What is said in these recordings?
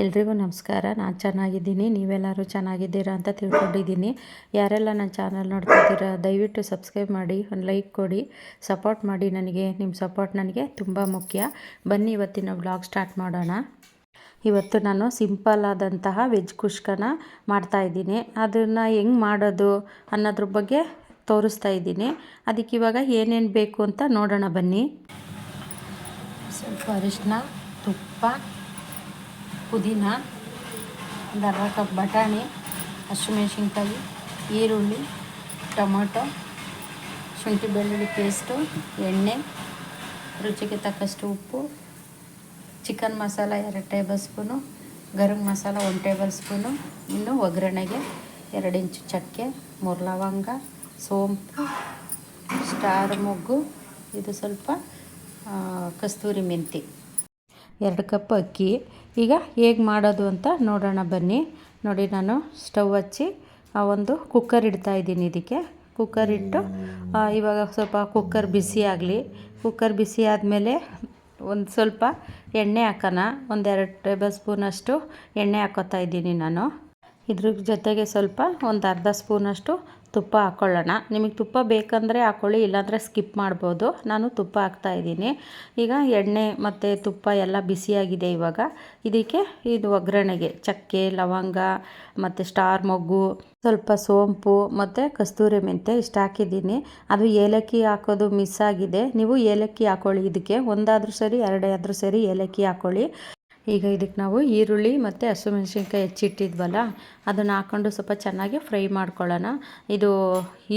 ಎಲ್ರಿಗೂ ನಮಸ್ಕಾರ. ನಾನು ಚೆನ್ನಾಗಿದ್ದೀನಿ. ನೀವೆಲ್ಲರೂ ಚೆನ್ನಾಗಿದ್ದೀರಾ ಅಂತ ತಿಳ್ಕೊಂಡಿದ್ದೀನಿ. ಯಾರೆಲ್ಲ ನನ್ನ ಚಾನಲ್ ನೋಡ್ತಿದ್ದೀರಾ, ದಯವಿಟ್ಟು ಸಬ್ಸ್ಕ್ರೈಬ್ ಮಾಡಿ, ಒಂದು ಲೈಕ್ ಕೊಡಿ. ಸಪೋರ್ಟ್ ಮಾಡಿ ನನಗೆ. ನಿಮ್ಮ ಸಪೋರ್ಟ್ ನನಗೆ ತುಂಬ ಮುಖ್ಯ. ಬನ್ನಿ ಇವತ್ತಿನ ವ್ಲಾಗ್ ಸ್ಟಾರ್ಟ್ ಮಾಡೋಣ. ಇವತ್ತು ನಾನು ಸಿಂಪಲ್ ಆದಂತಹ ವೆಜ್ ಕುಷ್ಕನ ಮಾಡ್ತಾಯಿದ್ದೀನಿ ಅದನ್ನು ಹೆಂಗೆ ಮಾಡೋದು ಅನ್ನೋದ್ರ ಬಗ್ಗೆ ತೋರಿಸ್ತಾ ಇದ್ದೀನಿ. ಅದಕ್ಕೆ ಇವಾಗ ಏನೇನು ಬೇಕು ಅಂತ ನೋಡೋಣ ಬನ್ನಿ. ಸ್ವಲ್ಪ ಅರಿಶಿನ ತುಪ್ಪ ಪುದೀನ, ಒಂದು ಅರ್ಧ ಕಪ್ ಬಟಾಣಿ, ಹಸಿಮೆಣ್ಸಿನ್ಕಾಯಿ, ಈರುಳ್ಳಿ, ಟೊಮೊಟೊ, ಶುಂಠಿ ಬೆಳ್ಳುಳ್ಳಿ ಪೇಸ್ಟು, ಎಣ್ಣೆ, ರುಚಿಗೆ ತಕ್ಕಷ್ಟು ಉಪ್ಪು, ಚಿಕನ್ ಮಸಾಲ ಎರಡು ಟೇಬಲ್ ಸ್ಪೂನು, ಗರಂ ಮಸಾಲ ಒಂದು ಟೇಬಲ್ ಸ್ಪೂನು, ಇನ್ನು ಒಗ್ಗರಣೆಗೆ ಎರಡು ಇಂಚು ಚಕ್ಕೆ, ಮೂರು ಲವಂಗ, ಸೋಂಪು, ಸ್ಟಾರ್ ಮೊಗ್ಗು, ಇದು ಸ್ವಲ್ಪ ಕಸ್ತೂರಿ ಮೆಂತಿ. ಎರಡು ಕಪ್ ಅಕ್ಕಿ ಈಗ ಹೇಗೆ ಮಾಡೋದು ಅಂತ ನೋಡೋಣ ಬನ್ನಿ. ನೋಡಿ ನಾನು ಸ್ಟವ್ ಹಚ್ಚಿ ಒಂದು ಕುಕ್ಕರ್ ಇಡ್ತಾ ಇದ್ದೀನಿ ಇದಕ್ಕೆ. ಕುಕ್ಕರ್ ಇಟ್ಟು ಇವಾಗ ಸ್ವಲ್ಪ ಕುಕ್ಕರ್ ಬಿಸಿ ಆಗಲಿ. ಕುಕ್ಕರ್ ಬಿಸಿ ಆದಮೇಲೆ ಒಂದು ಸ್ವಲ್ಪ ಎಣ್ಣೆ ಹಾಕೋಣ. ಒಂದೆರಡು ಟೇಬಲ್ ಸ್ಪೂನಷ್ಟು ಎಣ್ಣೆ ಹಾಕೋತಾ ಇದ್ದೀನಿ ನಾನು. ಇದ್ರ ಜೊತೆಗೆ ಸ್ವಲ್ಪ ಒಂದು ಅರ್ಧ ಸ್ಪೂನಷ್ಟು ತುಪ್ಪ ಹಾಕ್ಕೊಳ್ಳೋಣ ನಿಮಗೆ ತುಪ್ಪ ಬೇಕಂದರೆ ಹಾಕ್ಕೊಳ್ಳಿ ಇಲ್ಲಾಂದರೆ ಸ್ಕಿಪ್ ಮಾಡ್ಬೋದು. ನಾನು ತುಪ್ಪ ಹಾಕ್ತಾ ಇದ್ದೀನಿ. ಈಗ ಎಣ್ಣೆ ಮತ್ತು ತುಪ್ಪ ಎಲ್ಲ ಬಿಸಿಯಾಗಿದೆ ಇವಾಗ. ಇದಕ್ಕೆ ಇದು ಒಗ್ಗರಣೆಗೆ ಚಕ್ಕೆ, ಲವಂಗ, ಮತ್ತು ಸ್ಟಾರ್ ಮೊಗ್ಗು, ಸ್ವಲ್ಪ ಸೋಂಪು, ಮತ್ತು ಕಸ್ತೂರಿ ಮೆಂತೆ ಇಷ್ಟು ಹಾಕಿದ್ದೀನಿ. ಅದು ಏಲಕ್ಕಿ ಹಾಕೋದು ಮಿಸ್ ಆಗಿದೆ. ನೀವು ಏಲಕ್ಕಿ ಹಾಕ್ಕೊಳ್ಳಿ ಇದಕ್ಕೆ ಒಂದಾದರೂ ಸರಿ ಎರಡೇ ಆದರೂ ಸರಿ ಏಲಕ್ಕಿ ಹಾಕ್ಕೊಳ್ಳಿ ಈಗ ಇದಕ್ಕೆ ನಾವು ಈರುಳ್ಳಿ ಮತ್ತು ಹಸಿಮೆಣ್ಸಿನ್ಕಾಯಿ ಹೆಚ್ಚಿಟ್ಟಿದ್ವಲ್ಲ ಅದನ್ನು ಹಾಕ್ಕೊಂಡು ಸ್ವಲ್ಪ ಚೆನ್ನಾಗಿ ಫ್ರೈ ಮಾಡ್ಕೊಳ್ಳೋಣ. ಇದು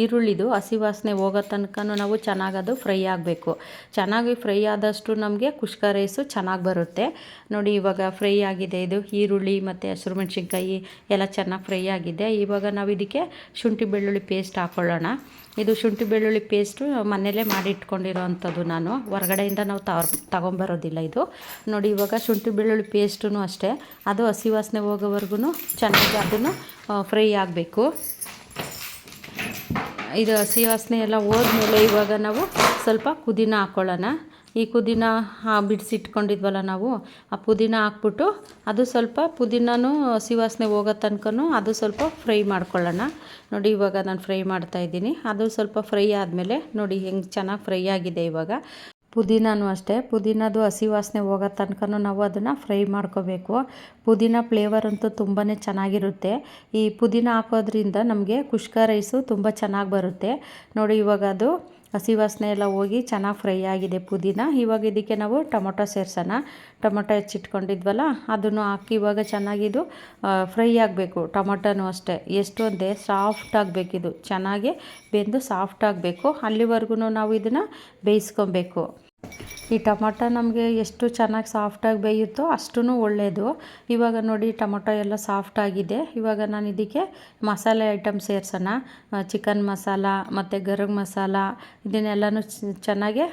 ಈರುಳ್ಳಿದು ಹಸಿ ವಾಸನೆ ಹೋಗೋ ತನಕ ನಾವು ಚೆನ್ನಾಗಿ ಅದು ಫ್ರೈ ಆಗಬೇಕು. ಚೆನ್ನಾಗಿ ಫ್ರೈ ಆದಷ್ಟು ನಮಗೆ ಕುಷ್ಕ ರೈಸು ಚೆನ್ನಾಗಿ ಬರುತ್ತೆ. ನೋಡಿ ಇವಾಗ ಫ್ರೈ ಆಗಿದೆ ಇದು ಈರುಳ್ಳಿ ಮತ್ತು ಹಸಿರು ಮೆಣಸಿನ್ಕಾಯಿ ಎಲ್ಲ ಚೆನ್ನಾಗಿ ಫ್ರೈ ಆಗಿದೆ. ಇವಾಗ ನಾವು ಇದಕ್ಕೆ ಶುಂಠಿ ಬೆಳ್ಳುಳ್ಳಿ ಪೇಸ್ಟ್ ಹಾಕ್ಕೊಳ್ಳೋಣ ಇದು ಶುಂಠಿ ಬೆಳ್ಳುಳ್ಳಿ ಪೇಸ್ಟು ಮನೆಯಲ್ಲೇ ಮಾಡಿ ಇಟ್ಕೊಂಡಿರೋ ನಾನು. ಹೊರಗಡೆಯಿಂದ ನಾವು ತಗೊ ತಗೊಂಬರೋದಿಲ್ಲ ಇದು. ನೋಡಿ ಇವಾಗ ಶುಂಠಿ ಬೆಳ್ಳುಳ್ಳಿ ಪೇಸ್ಟೂ ಅಷ್ಟೇ. ಅದು ಹಸಿ ವಾಸನೆ ಹೋಗೋವರೆಗೂ ಚೆನ್ನಾಗಿ ಫ್ರೈ ಆಗಬೇಕು. ಇದು ಹಸಿ ವಾಸನೆ ಎಲ್ಲ ಹೋದ್ಮೇಲೆ ಇವಾಗ ನಾವು ಸ್ವಲ್ಪ ಪುದೀನ ಹಾಕ್ಕೊಳ್ಳೋಣ ಈ ಪುದೀನ ಬಿಡಿಸಿಟ್ಕೊಂಡಿದ್ವಲ್ಲ ನಾವು, ಆ ಪುದೀನ ಹಾಕ್ಬಿಟ್ಟು ಅದು ಸ್ವಲ್ಪ ಪುದೀನೂ ಹಸಿ ವಾಸನೆ ಹೋಗೋ ತನಕನೂ ಅದು ಸ್ವಲ್ಪ ಫ್ರೈ ಮಾಡ್ಕೊಳ್ಳೋಣ. ನೋಡಿ, ಇವಾಗ ನಾನು ಫ್ರೈ ಮಾಡ್ತಾ ಇದ್ದೀನಿ. ಅದು ಸ್ವಲ್ಪ ಫ್ರೈ ಆದಮೇಲೆ ನೋಡಿ ಹೆಂಗೆ ಚೆನ್ನಾಗಿ ಫ್ರೈ ಆಗಿದೆ ಇವಾಗ. ಪುದೀನನೂ ಅಷ್ಟೇ. ಪುದೀನದು ಹಸಿ ವಾಸನೆ ಹೋಗೋ ತನಕನೂ ನಾವು ಅದನ್ನು ಫ್ರೈ ಮಾಡ್ಕೋಬೇಕು. ಪುದೀನ ಫ್ಲೇವರ್ ಅಂತೂ ತುಂಬಾ ಚೆನ್ನಾಗಿರುತ್ತೆ. ಈ ಪುದೀನ ಹಾಕೋದ್ರಿಂದ ನಮಗೆ ಕುಷ್ಕ ರೈಸು ತುಂಬ ಚೆನ್ನಾಗಿ ಬರುತ್ತೆ. ನೋಡಿ ಇವಾಗ ಅದು ಹಸಿ ವಾಸನೆ ಎಲ್ಲ ಹೋಗಿ ಚೆನ್ನಾಗಿ ಫ್ರೈ ಆಗಿದೆ ಪುದೀನ. ಇವಾಗ ಇದಕ್ಕೆ ನಾವು ಟೊಮೊಟೊ ಸೇರ್ಸೋಣ. ಟೊಮೊಟೊ ಹೆಚ್ಚಿಟ್ಕೊಂಡಿದ್ವಲ್ಲ, ಅದನ್ನು ಹಾಕಿ ಇವಾಗ ಚೆನ್ನಾಗಿದು ಫ್ರೈ ಆಗಬೇಕು. ಟೊಮೊಟೊನೂ ಅಷ್ಟೇ. ಎಷ್ಟು ಅಂದರೆ ಸಾಫ್ಟ್ ಆಗಬೇಕಿದು ಚೆನ್ನಾಗಿ ಬೆಂದು ಸಾಫ್ಟ್ ಆಗಬೇಕು. ಅಲ್ಲಿವರೆಗೂ ನಾವು ಇದನ್ನು ಬೇಯಿಸ್ಕೊಬೇಕು. ಈ ಟೊಮೊಟೊ ನಮಗೆ ಎಷ್ಟು ಚೆನ್ನಾಗಿ ಸಾಫ್ಟಾಗಿ ಬೇಯುತ್ತೋ ಅಷ್ಟೂ ಒಳ್ಳೆಯದು ಇವಾಗ ನೋಡಿ ಟೊಮೊಟೊ ಎಲ್ಲ ಸಾಫ್ಟಾಗಿದೆ ಇವಾಗ ನಾನು ಇದಕ್ಕೆ ಮಸಾಲೆ ಐಟಮ್ ಸೇರ್ಸೋಣ. ಚಿಕನ್ ಮಸಾಲ, ಮತ್ತು ಗರಂ ಮಸಾಲ, ಇದನ್ನೆಲ್ಲನೂ ಚೆನ್ನಾಗೆ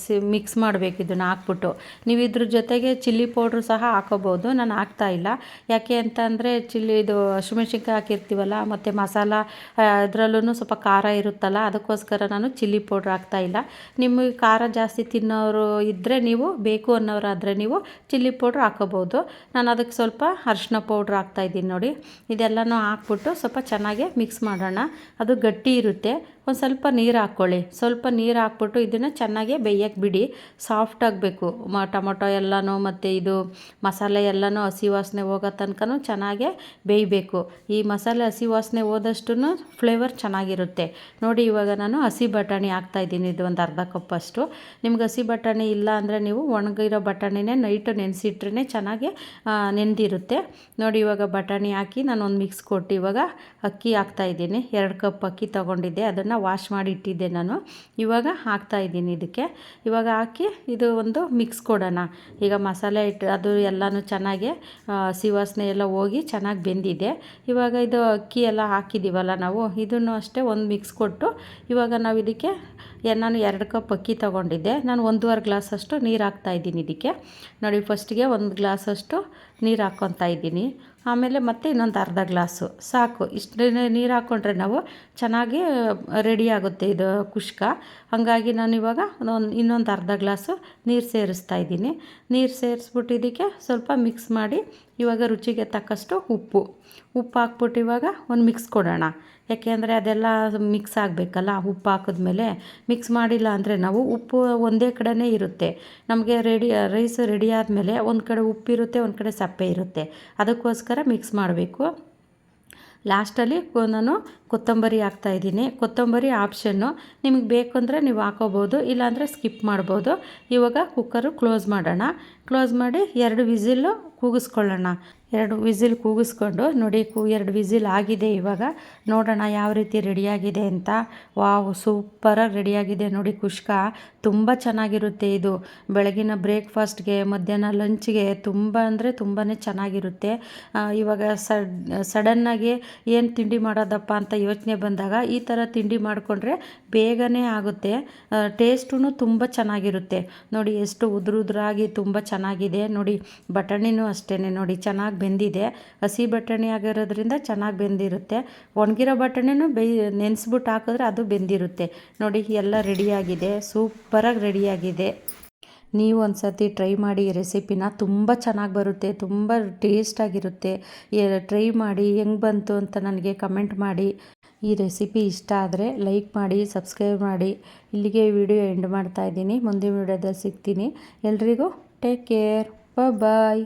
ಸಿ ಮಿಕ್ಸ್ ಮಾಡಬೇಕು ಇದನ್ನು ಹಾಕ್ಬಿಟ್ಟು. ನೀವು ಇದ್ರ ಜೊತೆಗೆ ಚಿಲ್ಲಿ ಪೌಡ್ರು ಸಹ ಹಾಕೋಬೋದು. ನಾನು ಹಾಕ್ತಾ ಇಲ್ಲ. ಯಾಕೆ ಅಂತ ಅಂದರೆ ಚಿಲ್ಲಿ ಇದು ಹಸಿಮೆಣ್ಸಿನ್ಕಾಯಿ ಹಾಕಿರ್ತೀವಲ್ಲ, ಮತ್ತು ಮಸಾಲ ಅದರಲ್ಲೂ ಸ್ವಲ್ಪ ಖಾರ ಇರುತ್ತಲ್ಲ, ಅದಕ್ಕೋಸ್ಕರ ನಾನು ಚಿಲ್ಲಿ ಪೌಡ್ರ್ ಹಾಕ್ತಾ ಇಲ್ಲ. ನಿಮಗೆ ಖಾರ ಜಾಸ್ತಿ ತಿನ್ನೋರು ಇದ್ದರೆ ನೀವು ಬೇಕು ಅನ್ನೋರಾದರೆ ನೀವು ಚಿಲ್ಲಿ ಪೌಡ್ರ್ ಹಾಕೋಬೋದು. ನಾನು ಅದಕ್ಕೆ ಸ್ವಲ್ಪ ಅರಿಶಿನ ಪೌಡ್ರ್ ಹಾಕ್ತಾಯಿದ್ದೀನಿ ನೋಡಿ. ಇದೆಲ್ಲನೂ ಹಾಕ್ಬಿಟ್ಟು ಸ್ವಲ್ಪ ಚೆನ್ನಾಗಿ ಮಿಕ್ಸ್ ಮಾಡೋಣ. ಅದು ಗಟ್ಟಿ ಇರುತ್ತೆ. ಒಂದು ಸ್ವಲ್ಪ ನೀರು ಹಾಕ್ಕೊಳ್ಳಿ. ಸ್ವಲ್ಪ ನೀರು ಹಾಕ್ಬಿಟ್ಟು ಇದನ್ನು ಚೆನ್ನಾಗಿ ಬೇಯಕ್ಕೆ ಬಿಡಿ. ಸಾಫ್ಟ್ ಆಗಬೇಕು. ಮ, ಟೊಮೊಟೊ ಎಲ್ಲನೂ ಮತ್ತು ಇದು ಮಸಾಲೆ ಎಲ್ಲನೂ ಹಸಿ ವಾಸನೆ ಹೋಗೋ ತನಕನೂ ಚೆನ್ನಾಗೆ ಬೇಯಬೇಕು. ಈ ಮಸಾಲೆ ಹಸಿ ವಾಸನೆ ಹೋದಷ್ಟು ಫ್ಲೇವರ್ ಚೆನ್ನಾಗಿರುತ್ತೆ. ನೋಡಿ ಇವಾಗ ನಾನು ಹಸಿ ಬಟಾಣಿ ಹಾಕ್ತಾಯಿದ್ದೀನಿ ಇದು ಒಂದು ಅರ್ಧ ಕಪ್ಪಷ್ಟು ನಿಮ್ಗೆ ಹಸಿ ಬಟಾಣಿ ಇಲ್ಲ ಅಂದರೆ ನೀವು ಒಣಗಿರೋ ಬಟಾಣಿನೇ ನೈಟು ನೆನೆಸಿಟ್ರೇ ಚೆನ್ನಾಗಿ ನೆನೆದಿರುತ್ತೆ. ನೆಂದಿರುತ್ತೆ ನೋಡಿ ಇವಾಗ ಬಟಾಣಿ ಹಾಕಿ ನಾನು ಒಂದು ಮಿಕ್ಸ್ ಕೊಟ್ಟು ಇವಾಗ ಅಕ್ಕಿ ಹಾಕ್ತಾಯಿದ್ದೀನಿ ಎರಡು ಕಪ್ ಅಕ್ಕಿ ತೊಗೊಂಡಿದ್ದೆ, ಅದನ್ನು ವಾಶ್ ಮಾಡಿ ಇಟ್ಟಿದ್ದೆ ನಾನು. ಇವಾಗ ಹಾಕ್ತಾಯಿದ್ದೀನಿ ಇದಕ್ಕೆ. ಇವಾಗ ಹಾಕಿ ಇದು ಒಂದು ಮಿಕ್ಸ್ ಕೊಡೋಣ. ಈಗ ಮಸಾಲೆ ಇಟ್ಟು ಅದು ಎಲ್ಲನೂ ಚೆನ್ನಾಗಿ ಸಿವಾಸನೆ ಎಲ್ಲ ಹೋಗಿ ಚೆನ್ನಾಗಿ ಬೆಂದಿದೆ. ಇವಾಗ ಇದು ಅಕ್ಕಿ ಎಲ್ಲ ಹಾಕಿದ್ದೀವಲ್ಲ ನಾವು, ಇದನ್ನು ಅಷ್ಟೇ ಒಂದು ಮಿಕ್ಸ್ ಕೊಟ್ಟು ಇವಾಗ ನಾವು ಇದಕ್ಕೆ ನಾನು ಎರಡು ಕಪ್ ಅಕ್ಕಿ ತೊಗೊಂಡಿದ್ದೆ. ನಾನು ಒಂದೂವರೆ ಗ್ಲಾಸಷ್ಟು ನೀರು ಹಾಕ್ತಾ ಇದ್ದೀನಿ ಇದಕ್ಕೆ. ನೋಡಿ ಫಸ್ಟಿಗೆ ಒಂದು ಗ್ಲಾಸಷ್ಟು ನೀರು ಹಾಕ್ಕೊತಾ ಇದ್ದೀನಿ. ಆಮೇಲೆ ಮತ್ತೆ ಇನ್ನೊಂದು ಅರ್ಧ ಗ್ಲಾಸು. ಸಾಕು. ಇಷ್ಟು ನೀರು ಹಾಕ್ಕೊಂಡ್ರೆ ನಾವು ಚೆನ್ನಾಗಿ ರೆಡಿ ಆಗುತ್ತೆ ಇದು ಕುಷ್ಕ. ಹಾಗಾಗಿ ನಾನು ಇವಾಗ ಒಂದು, ಇನ್ನೊಂದು ಅರ್ಧ ಗ್ಲಾಸು ನೀರು ಸೇರಿಸ್ತಾ ಇದ್ದೀನಿ. ನೀರು ಸೇರಿಸ್ಬಿಟ್ಟು ಇದಕ್ಕೆ ಸ್ವಲ್ಪ ಮಿಕ್ಸ್ ಮಾಡಿ ಇವಾಗ ರುಚಿಗೆ ತಕ್ಕಷ್ಟು ಉಪ್ಪು. ಉಪ್ಪು ಹಾಕ್ಬಿಟ್ಟು ಇವಾಗ ಒಂದು ಮಿಕ್ಸ್ ಕೊಡೋಣ. ಯಾಕೆಂದರೆ ಅದೆಲ್ಲ ಮಿಕ್ಸ್ ಆಗಬೇಕಲ್ಲ, ಉಪ್ಪು ಹಾಕಿದ್ಮೇಲೆ ಮಿಕ್ಸ್ ಮಾಡಿಲ್ಲ ಅಂದರೆ ನಾವು ಉಪ್ಪು ಒಂದೇ ಕಡೆನೇ ಇರುತ್ತೆ. ನಮಗೆ ರೆಡಿ ರೈಸ್ ರೆಡಿ ಆದಮೇಲೆ ಒಂದು ಕಡೆ ಉಪ್ಪಿರುತ್ತೆ ಒಂದು ಕಡೆ ಸಪ್ಪೆ ಇರುತ್ತೆ. ಅದಕ್ಕೋಸ್ಕರ ಮಿಕ್ಸ್ ಮಾಡಬೇಕು. ಲಾಸ್ಟಲ್ಲಿ ನಾನು ಕೊತ್ತಂಬರಿ ಹಾಕ್ತಾಯಿದ್ದೀನಿ ಕೊತ್ತಂಬರಿ ಆಪ್ಷನ್ನು ನಿಮಗೆ ಬೇಕು ಅಂದರೆ ನೀವು ಹಾಕೋಬೋದು ಇಲ್ಲಾಂದರೆ ಸ್ಕಿಪ್ ಮಾಡ್ಬೋದು. ಇವಾಗ ಕುಕ್ಕರು ಕ್ಲೋಸ್ ಮಾಡೋಣ. ಕ್ಲೋಸ್ ಮಾಡಿ ಎರಡು ವಿಸಿಲ್ಲು ಕೂಗಿಸ್ಕೊಳ್ಳೋಣ. ಎರಡು ವಿಸಿಲ್ ಕೂಗಿಸ್ಕೊಂಡು ನೋಡಿ, ಕೂ, ಎರಡು ವಿಸಿಲ್ ಆಗಿದೆ ಇವಾಗ. ನೋಡೋಣ ಯಾವ ರೀತಿ ರೆಡಿಯಾಗಿದೆ ಅಂತ. ವಾವ್ ಸೂಪರಾಗಿ ರೆಡಿಯಾಗಿದೆ ನೋಡಿ ಕುಷ್ಕ. ತುಂಬ ಚೆನ್ನಾಗಿರುತ್ತೆ ಇದು. ಬೆಳಗಿನ ಬ್ರೇಕ್ಫಾಸ್ಟ್ಗೆ, ಮಧ್ಯಾಹ್ನ ಲಂಚ್ಗೆ ತುಂಬ ಅಂದರೆ ತುಂಬಾ ಚೆನ್ನಾಗಿರುತ್ತೆ. ಇವಾಗ ಸಡ್ ಸಡನ್ನಾಗಿ ಏನು ತಿಂಡಿ ಮಾಡೋದಪ್ಪ ಅಂತ ಯೋಚನೆ ಬಂದಾಗ ಈ ಥರ ತಿಂಡಿ ಮಾಡಿಕೊಂಡ್ರೆ ಬೇಗನೆ ಆಗುತ್ತೆ. ಟೇಸ್ಟೂ ತುಂಬ ಚೆನ್ನಾಗಿರುತ್ತೆ. ನೋಡಿ, ಎಷ್ಟು ಉದುರುದ್ರಾಗಿ ತುಂಬ ಚೆನ್ನಾಗಿದೆ. ನೋಡಿ, ಬಟಾಣಿನೂ ಅಷ್ಟೇ ನೋಡಿ, ಚೆನ್ನಾಗಿ ಬೆಂದಿದೆ. ಹಸಿ ಬಟಾಣಿ ಆಗಿರೋದ್ರಿಂದ ಚೆನ್ನಾಗಿ ಬೆಂದಿರುತ್ತೆ. ಒಣಗಿರೋ ಬಟಾಣಿನೂ ಬೇಯ್ ನೆನೆಸ್ಬಿಟ್ಟು ಹಾಕಿದ್ರೆ ಅದು ಬೆಂದಿರುತ್ತೆ. ನೋಡಿ, ಎಲ್ಲ ರೆಡಿಯಾಗಿದೆ. ಸೂಪರಾಗಿ ರೆಡಿಯಾಗಿದೆ. ನೀವು ಒಂದು ಸರ್ತಿ ಟ್ರೈ ಮಾಡಿ, ಈ ರೆಸಿಪಿನ ತುಂಬ ಚೆನ್ನಾಗಿ ಬರುತ್ತೆ, ತುಂಬ ಟೇಸ್ಟಾಗಿರುತ್ತೆ. ಟ್ರೈ ಮಾಡಿ, ಹೆಂಗೆ ಬಂತು ಅಂತ ನನಗೆ ಕಮೆಂಟ್ ಮಾಡಿ. ಈ ರೆಸಿಪಿ ಇಷ್ಟ ಆದರೆ ಲೈಕ್ ಮಾಡಿ, ಸಬ್ಸ್ಕ್ರೈಬ್ ಮಾಡಿ. ಇಲ್ಲಿಗೆ ವಿಡಿಯೋ ಎಂಡ್ ಮಾಡ್ತಾ ಇದ್ದೀನಿ. ಮುಂದಿನ ವಿಡಿಯೋದಲ್ಲಿ ಸಿಗ್ತೀನಿ. ಎಲ್ರಿಗೂ ಟೇಕ್ ಕೇರ್. ಬಾಯ್